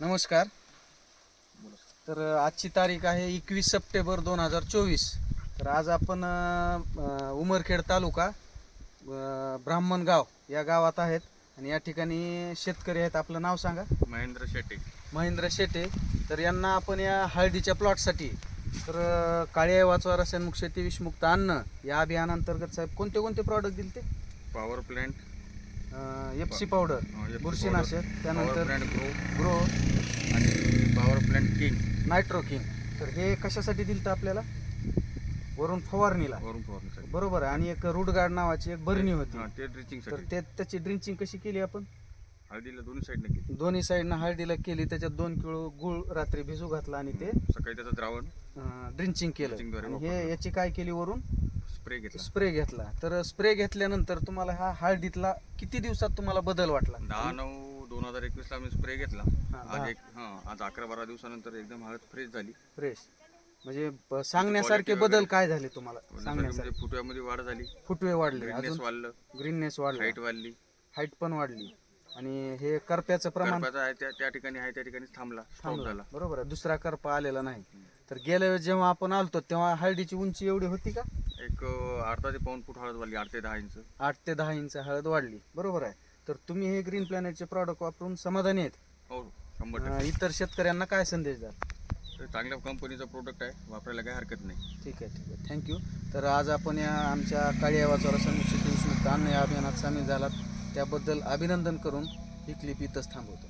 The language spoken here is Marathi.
नमस्कार. तर आजची तारीख आहे एकवीस सप्टेंबर दोन हजार चोवीस. तर आज आपण उमरखेड तालुका अ, ब्राह्मणगाव या गावात आहेत आणि या ठिकाणी शेतकरी आहेत. आपलं नाव सांगा. महेंद्र शेट्टी महेंद्र शेटे. तर यांना आपण या हळदीच्या प्लॉटसाठी तर अ, काळ्या वाचवा रसायनमुक्त शेती विषमुक्त अन्न या अभियानांतर्गत साहेब कोणते कोणते प्रॉडक्ट दिले ते power plant F C powder बुरशीनाशक त्यानंतर ग्रो ग्रो आणि पॉवर प्लॅन्ट किंग नायट्रोकिन तर हे कशासाठी दिलं तर आपल्याला? वरून फवारणीला. वरून बरोबर आहे. आणि एक रूट गार्ड नावाची एक बरणी होती. ते ड्रिचिंग तर ते त्याची ड्रिंचिंग कशी केली आपण? हळदीला दोन्ही साईडने केली. दोन्ही साईडनं हळदीला केली. त्याच्यात दोन किलो गुळ रात्री भिजू घातला आणि ते सकाळी त्याचं द्रावण. ड्रिंचिंग केलं. हे याची काय केली वरून? स्प्रे घेतला. स्प्रे घेतला. तर स्प्रे घेतल्यानंतर तुम्हाला हा हळदीतला किती दिवसात तुम्हाला बदल वाटला? दहा नऊ दोन हजार एकवीस ला मी स्प्रे घेतला. आज दहा. एक हां आज अकरा बारा दिवसानंतर एकदम हळद फ्रेश झाली. फ्रेश. म्हणजे ब- सांगण्यासारखे बदल. काय झाले तुम्हाला? म्हणजे सांगण्यासारखे. फुटव्यामध्ये वाढ झाली. फुटवे वाढले. अजून? वाढलं. ग्रीननेस वाढला. हाईट वाढली. हाईट पण वाढली. आणि हे करप्याचं प्रमाण करपाचा आहे त्या त्या ठिकाणी आहे त्या ठिकाणी थांबला. स्टॉप थांबला. झाला. बरोबर आहे. दुसरा करपा आलेला नाही. तर गेल्या वेळेस जेव्हा आपण आलतो तेव्हा हळदीची उंची एवढी होती का? एक अर्धा ते पाऊन फूट हळद वाढली आठ ते दहा इंच. आठ ते दहा इंच हळद वाढली. बरोबर आहे. तर तुम्ही हे ग्रीन प्लॅनेटचे प्रॉडक्ट वापरून समाधानी आहेत. हो शंभर अं, इतर शेतकऱ्यांना काय संदेश द्याल? ते चांगल्या कंपनीचा प्रोडक्ट आहे वापरायला काही हरकत नाही. ठीक आहे ठीक आहे. थँक्यू तर आज आपण या आमच्या काळी शेती विषमुक्त अन्न या अभियानात सामील झालात. त्याबद्दल अभिनंदन करून ही क्लिप इथंच थांबवतो.